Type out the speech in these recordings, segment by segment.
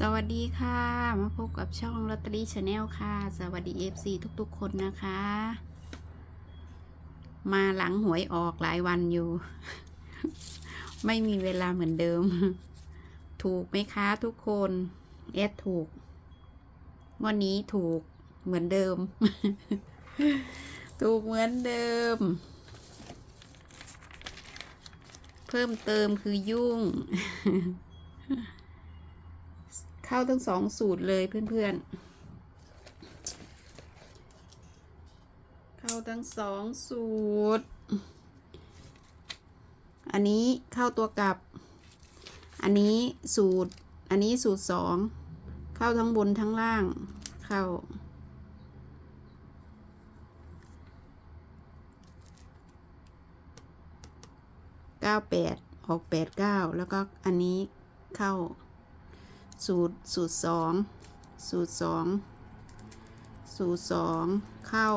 สวัสดีค่ะ มาพบกับช่องลอตเตอรี่ชาแนลค่ะ สวัสดี FC ทุกๆ คนนะคะ มาหลังหวยออกหลายวันอยู่ ไม่มีเวลาเหมือนเดิม ถูกไหมคะทุกคนเอสถูก วันนี้ถูกเหมือนเดิม ถูกเหมือนเดิม เพิ่มเติมคือยุ่ง เข้าทั้งสองสูตรเลยเพื่อนๆ เข้าทั้งสองสูตร อันนี้เข้าตัวกลับ อันนี้สูตร อันนี้สูตรสอง เข้าทั้งบนทั้งล่าง เข้าเก้าแปดออกแปดเก้าแล้วก็อันนี้เข้า สูตรสูตรสองสูตรสองสูตรสองเข้า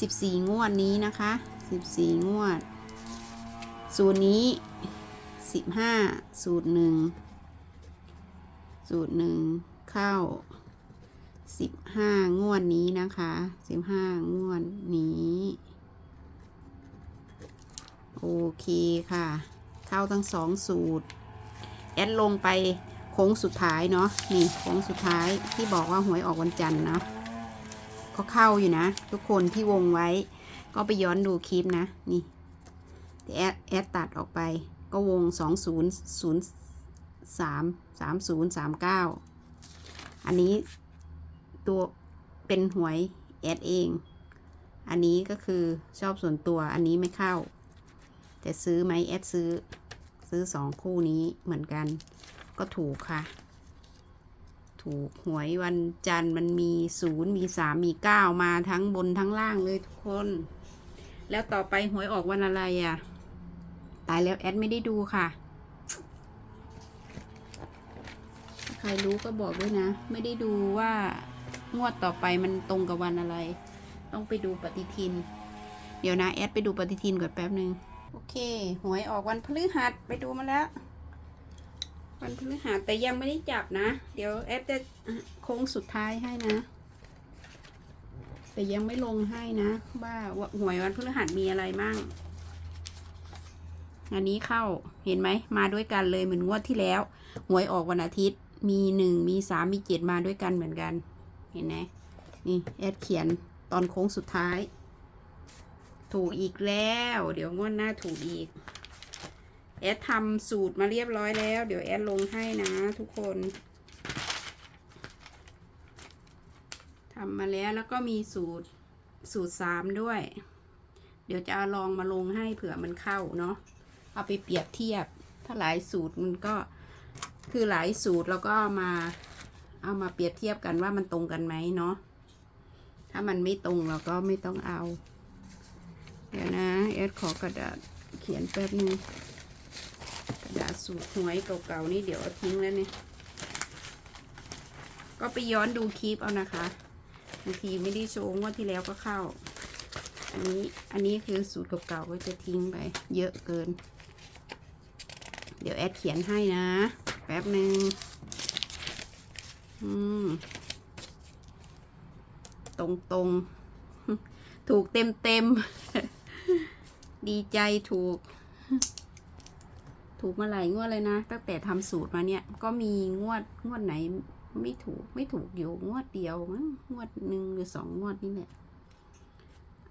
สิบสี่งวดนี้นะคะสิบสี่งวด สูตรนี้สิบห้าสูตรหนึ่งสูตรหนึ่งเข้าสิบห้างวดนี้นะคะสิบห้างวดนี้ โอเคค่ะ เข้าทั้งสองสูตร แอดลงไปโค้งสุดท้ายเนาะนี่โค้งสุดท้ายที่บอกว่าหวยออกวันจันทร์เนาะก็เข้าอยู่นะ ทุกคนที่วงไว้ ก็ไปย้อนดูคลิปนะนี่แต่แอดแอดตัดออกไปก็วงสองศูนย์ศูนย์สามสามศูนย์สามเก้าอันนี้ตัวเป็นหวยแอดเอง อันนี้ก็คือชอบส่วนตัวอันนี้ไม่เข้า แต่ซื้อไหมแอดซื้อ ซื้อสองคู่นี้เหมือนกัน ก็ถูกค่ะ ถูกหวยวันจันทร์มันมีศูนย์มีสามมีเก้ามาทั้งบนทั้งล่างเลยทุกคน แล้วต่อไปหวยออกวันอะไรอะ่ะ ตายแล้วแอดไม่ได้ดูค่ะ ใครรู้ก็บอกด้วยนะ ไม่ได้ดูว่างวดต่อไปมันตรงกับวันอะไร ต้องไปดูปฏิทิน เดี๋ยวนะแอดไปดูปฏิทินก่อนแป๊บนึง โอเค หวยออกวันพฤหัสไปดูมาแล้ว วันพฤหัสแต่ยังไม่ได้จับนะ เดี๋ยวแอดจะโค้งสุดท้ายให้นะ แต่ยังไม่ลงให้นะ ว่าว่าหวยวันพฤหัสมีอะไรมั่งอันนี้เข้าเห็นไหมมาด้วยกันเลยเหมือนงวดที่แล้ว หวยออกวันอาทิตย์ มีหนึ่งมีสามมีเจ็ดมาด้วยกันเหมือนกัน เห็นไหมนี่แอดเขียนตอนโค้งสุดท้าย ถูกอีกแล้ว เดี๋ยวงวดหน้าถูกอีก แอดทำสูตรมาเรียบร้อยแล้ว เดี๋ยวแอดลงให้นะทุกคนทำมาแล้วแล้วก็มีสูตรสูตรสามด้วย เดี๋ยวจะเอาลองมาลงให้เผื่อมันเข้าเนาะ เอาไปเปรียบเทียบ ถ้าหลายสูตรมันก็คือหลายสูตรแล้วก็มา เอามาเปรียบเทียบกันว่ามันตรงกันไหมเนาะ ถ้ามันไม่ตรงเราก็ไม่ต้องเอา เดี๋ยวนะเอสขอกระดาษเขียนแป๊บนึงกระดาษสูตรหวยเก่าๆนี่เดี๋ยวเอาทิ้งแล้วเนี่ยก็ไปย้อนดูคลิปเอานะคะบางทีไม่ได้โชว์ว่าที่แล้วก็เข้า อันนี้อันนี้คือสูตรเก่าๆก็จะทิ้งไป เยอะเกิน เดี๋ยวแอดเขียนให้นะ แป๊บหนึ่งอืมตรงๆถูกเต็มเต็มๆ ดีใจถูก ถูกมาหลายงวดเลยนะ ตั้งแต่ทำสูตรมาเนี่ย ก็มีงวดงวดไหน ไม่ถูกไม่ถูกอยู่งวดเดียวมั้งงวดหนึ่งหรือสองงวดนี่แหละ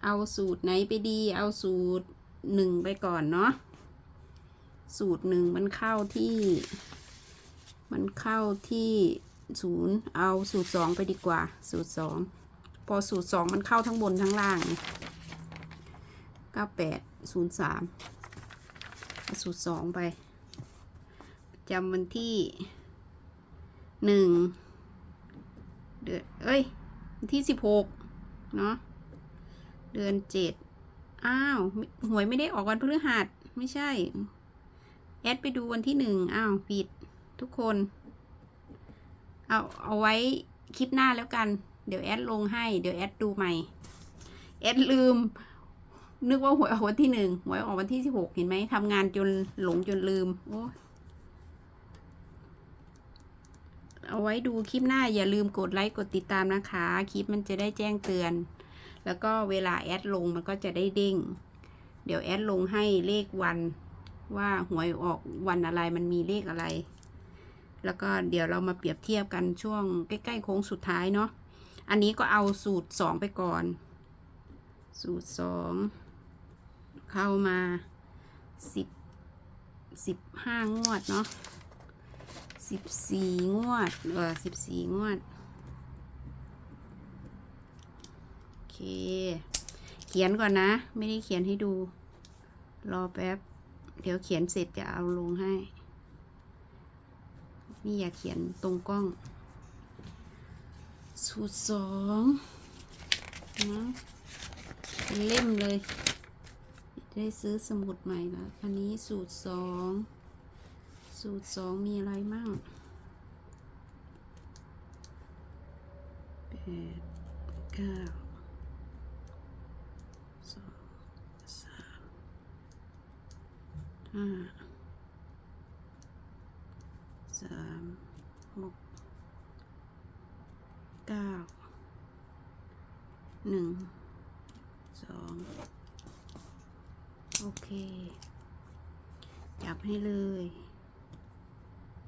เอาสูตรไหนไปดี เอาสูตรหนึ่งไปก่อนเนาะสูตรหนึ่งมันเข้าที่ มันเข้าที่ศูนย์เอาสูตรสองไปดีกว่า สูตรสองพอสูตรสองมันเข้าทั้งบนทั้งล่างเก้าแปด ศูนย์สามสูตรสองไปจำวันที่หนึ่งเดือนเอ้ยวันที่สิบหกเนาะเดือนเจ็ดอ้าว หวยไม่ได้ออกวันพฤหัสไม่ใช่ แอดไปดูวันที่หนึ่งอ้าวผิดทุกคน เอาเอาไว้คลิปหน้าแล้วกัน เดี๋ยวแอดลงให้ เดี๋ยวแอดดูใหม่ แอดลืม นึกว่าหวยออกวันที่หนึ่งหวยออกวันที่สิบหกเห็นไหมทำงานจนหลงจนลืม โอ้เอาไว้ดูคลิปหน้าอย่าลืมกดไลค์กดติดตามนะคะ คลิปมันจะได้แจ้งเตือน แล้วก็เวลาแอดลงมันก็จะได้เด้ง เดี๋ยวแอดลงให้เลขวัน ว่าหวยออกวันอะไรมันมีเลขอะไร แล้วก็เดี๋ยวเรามาเปรียบเทียบกันช่วงใกล้ๆโค้งสุดท้ายเนาะอันนี้ก็เอาสูตรสองไปก่อน สูตรสอง เข้ามาสิบสิบห้างวดเนาะสิบสี่งวดเออสิบสี่งวด โอเค เขียนก่อนนะ ไม่ได้เขียนให้ดู รอแป๊บ เดี๋ยวเขียนเสร็จจะเอาลงให้ นี่อย่าเขียนตรงกล้อง สูตรสองนะเป็นเล่มเลย ได้ซื้อสมุดใหม่แล้วอันนี้สูตรสองสูตรสองมีอะไรมั่งแปดเก้าสองสามห้าสามหกเก้าหนึ่งสองโอเค จับ ให้เลย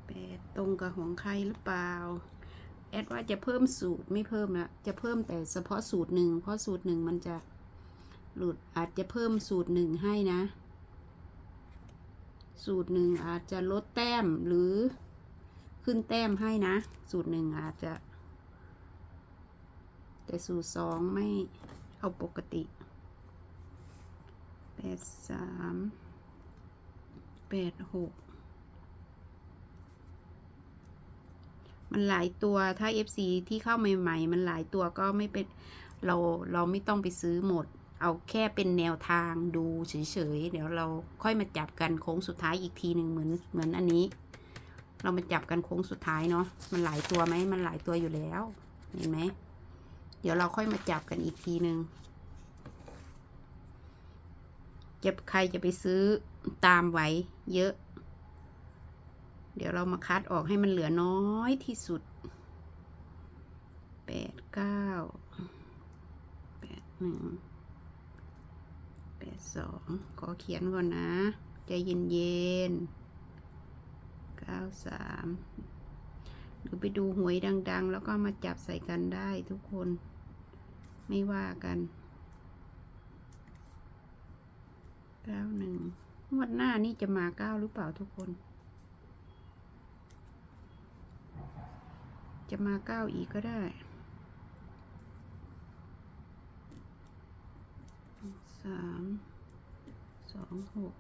แปดตรงกับของใครหรือเปล่า แอดว่าจะเพิ่มสูตรไม่เพิ่มละจะเพิ่มแต่เฉพาะสูตรหนึ่งเพราะสูตรหนึ่งมันจะหลุดอาจจะเพิ่มสูตรหนึ่งให้นะ สูตรหนึ่งอาจจะลดแต้มหรือขึ้นแต้มให้นะ สูตรหนึ่งอาจจะ แต่สูตรสองไม่เอาปกติแปดสาม แปดหกมันหลายตัวถ้า FC ที่เข้าใหม่ ๆ มันหลายตัวก็ไม่เป็นเราเราไม่ต้องไปซื้อหมด เอาแค่เป็นแนวทางดูเฉยๆเดี๋ยวเราค่อยมาจับกันโค้งสุดท้ายอีกทีหนึ่งเหมือนเหมือนอันนี้ เรามาจับกันโค้งสุดท้ายเนาะมันหลายตัวไหมมันหลายตัวอยู่แล้ว เห็นไหมเดี๋ยวเราค่อยมาจับกันอีกทีหนึ่งจะใครจะไปซื้อ ตามไว้เยอะ เดี๋ยวเรามาคัดออกให้มันเหลือน้อยที่สุดแปดเก้าแปดหนึ่งแปดสองขอเขียนก่อนนะใจเย็นเย็นเก้าสามหรือไปดูหวยดัง ๆ แล้วก็มาจับใส่กันได้ทุกคนไม่ว่ากันเก้าหนึ่ง งวดหน้านี่จะมาเก้าหรือเปล่าทุกคน จะมาเก้าอีกก็ได้สามสองหก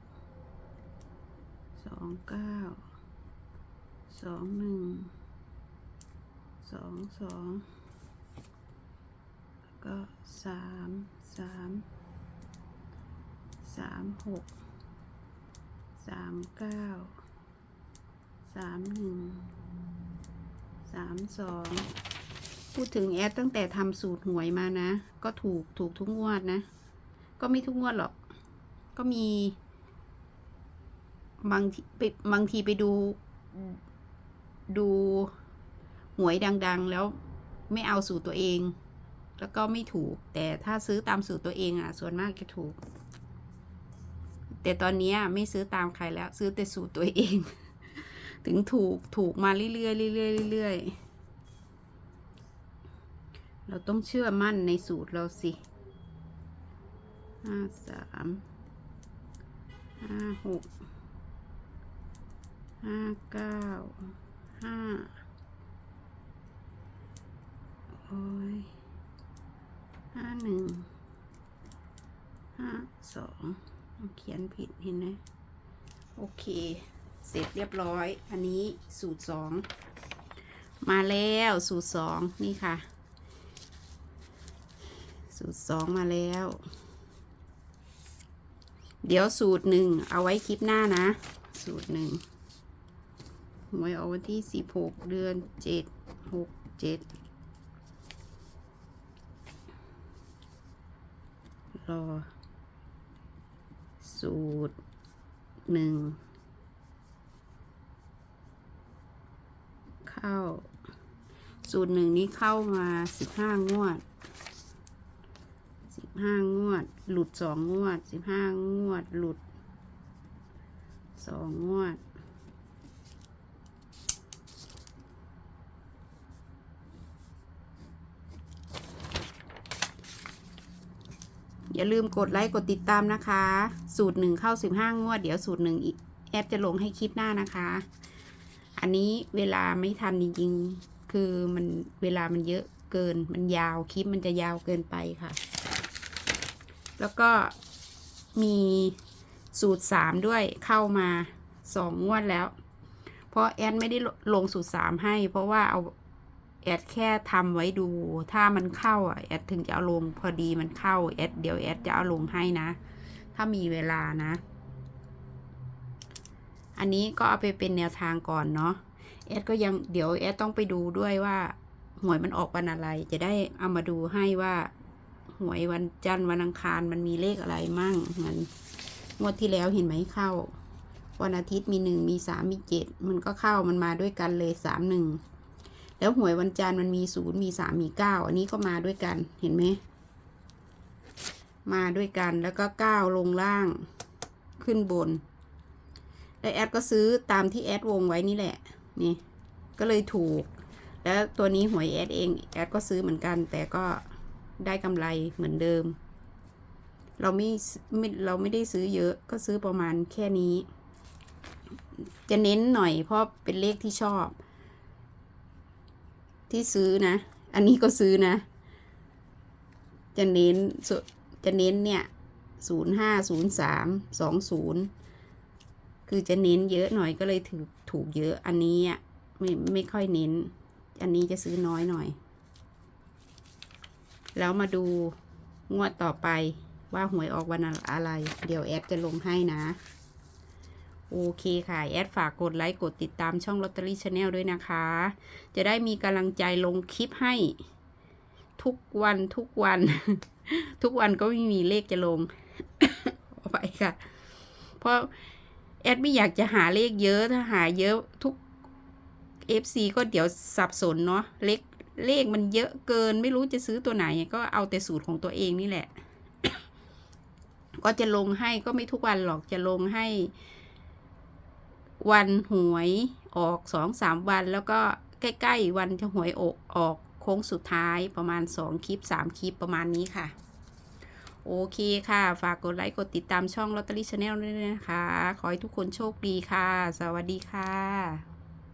สองเก้าสองหนึ่งสองสองก็สามสามสามหก สามเก้าสามหนึ่งสามสองพูดถึงแอดตั้งแต่ทำสูตรหวยมานะ ก็ถูกถูกทุกงวดนะ ก็ไม่ทุกงวดหรอก ก็มี บางทีไปบางทีไปดู ดูหวยดัง ๆ แล้วไม่เอาสูตรตัวเอง แล้วก็ไม่ถูก แต่ถ้าซื้อตามสูตรตัวเองอะ ส่วนมากจะถูก แต่ตอนนี้ไม่ซื้อตามใครแล้ว ซื้อแต่สูตรตัวเอง ถึงถูกถูกมาเรื่อยๆเรื่อยๆเรื่อยๆเราต้องเชื่อมั่นในสูตรเราสิห้าสามห้าหกห้าเก้าห้าโอ้ยห้าหนึ่งห้าสอง เขียนผิดเห็นไหมโอเค เสร็จเรียบร้อย อันนี้สูตรสองมาแล้วสูตรสองนี่ค่ะ สูตรสองมาแล้ว เดี๋ยวสูตรหนึ่งเอาไว้คลิปหน้านะ สูตรหนึ่งหวยเอาวันที่สิบหกเดือนเจ็ดหกเจ็ดรอ สูตรหนึ่งเข้า สูตรหนึ่งนี้เข้ามาสิบห้างวดสิบห้างวด หลุดสองงวดสิบห้างวด หลุดสองงวด อย่าลืมกดไลค์กดติดตามนะคะ สูตรหนึ่งเข้าสิบห้างวด เดี๋ยวสูตรหนึ่งอีกแอดจะลงให้คลิปหน้านะคะ อันนี้เวลาไม่ทันจริงๆ คือมันเวลามันเยอะเกิน มันยาวคลิปมันจะยาวเกินไปค่ะ แล้วก็มีสูตรสามด้วยเข้ามาสองงวดแล้ว เพราะแอดไม่ได้ลงสูตรสามให้ เพราะว่าเอา แอดแค่ทำไว้ดู ถ้ามันเข้าอะแอดถึงจะเอาลงพอดีมันเข้าแอดเดี๋ยวแอดจะเอาลงให้นะ ถ้ามีเวลานะ อันนี้ก็เอาไปเป็นแนวทางก่อนเนาะแอดก็ยังเดี๋ยวแอดต้องไปดูด้วยว่าหวยมันออกวันอะไร จะได้เอามาดูให้ว่าหวยวันจันทร์วันอังคารมันมีเลขอะไรมั่งมือนงวดที่แล้วเห็นไหมเข้า วันอาทิตย์มีหนึ่งมีสามมีเจ็ดมันก็เข้ามันมาด้วยกันเลยสามหนึ่ง แล้วหวยวันจันทร์มันมีศูนย์มีสามมีเก้าอันนี้ก็มาด้วยกันเห็นไหมมาด้วยกันแล้วก็เก้าลงล่างขึ้นบน แล้วแอดก็ซื้อตามที่แอดวงไว้นี่แหละ นี่ ก็เลยถูก แล้วตัวนี้หวยแอดเองแอดก็ซื้อเหมือนกัน แต่ก็ได้กำไรเหมือนเดิม เราไม่ไม่เราไม่ได้ซื้อเยอะก็ซื้อประมาณแค่นี้ จะเน้นหน่อยเพราะเป็นเลขที่ชอบ ที่ซื้อนะ อันนี้ก็ซื้อนะ จะเน้นจะเน้นเนี่ยศูนย์ห้าศูนย์สามสองศูนย์คือจะเน้นเยอะหน่อยก็เลยถือถูกเยอะอันนี้อะไม่ไม่ค่อยเน้น อันนี้จะซื้อน้อยหน่อย แล้วมาดูงวดต่อไปว่าหวยออกวันอะไร เดี๋ยวแอดจะลงให้นะ โอเคค่ะ แอดฝากกดไลค์ กดติดตามช่องลอตเตอรี่ชาแนลด้วยนะคะ จะได้มีกำลังใจลงคลิปให้ ทุกวันทุกวัน ทุกวันก็ไม่มีเลขจะลงไปค่ะ เพราะแอดไม่อยากจะหาเลขเยอะถ้าหาเยอะทุก FC ก็เดี๋ยวสับสนเนาะเลขเลขมันเยอะเกินไม่รู้จะซื้อตัวไหน ก็เอาแต่สูตรของตัวเองนี่แหละ ก็จะลงให้ก็ไม่ทุกวันหรอกจะลงให้ วันหวยออกสองสามวัน แล้วก็ใกล้ๆวันจะหวยออกออกโค้งสุดท้ายประมาณสองคลิปสามคลิปประมาณนี้ค่ะ โอเคค่ะ ฝากกดไลค์ กดติดตามช่องลอตเตอรี่ชาแนลด้วยนะคะ ขอให้ทุกคนโชคดีค่ะ สวัสดีค่ะ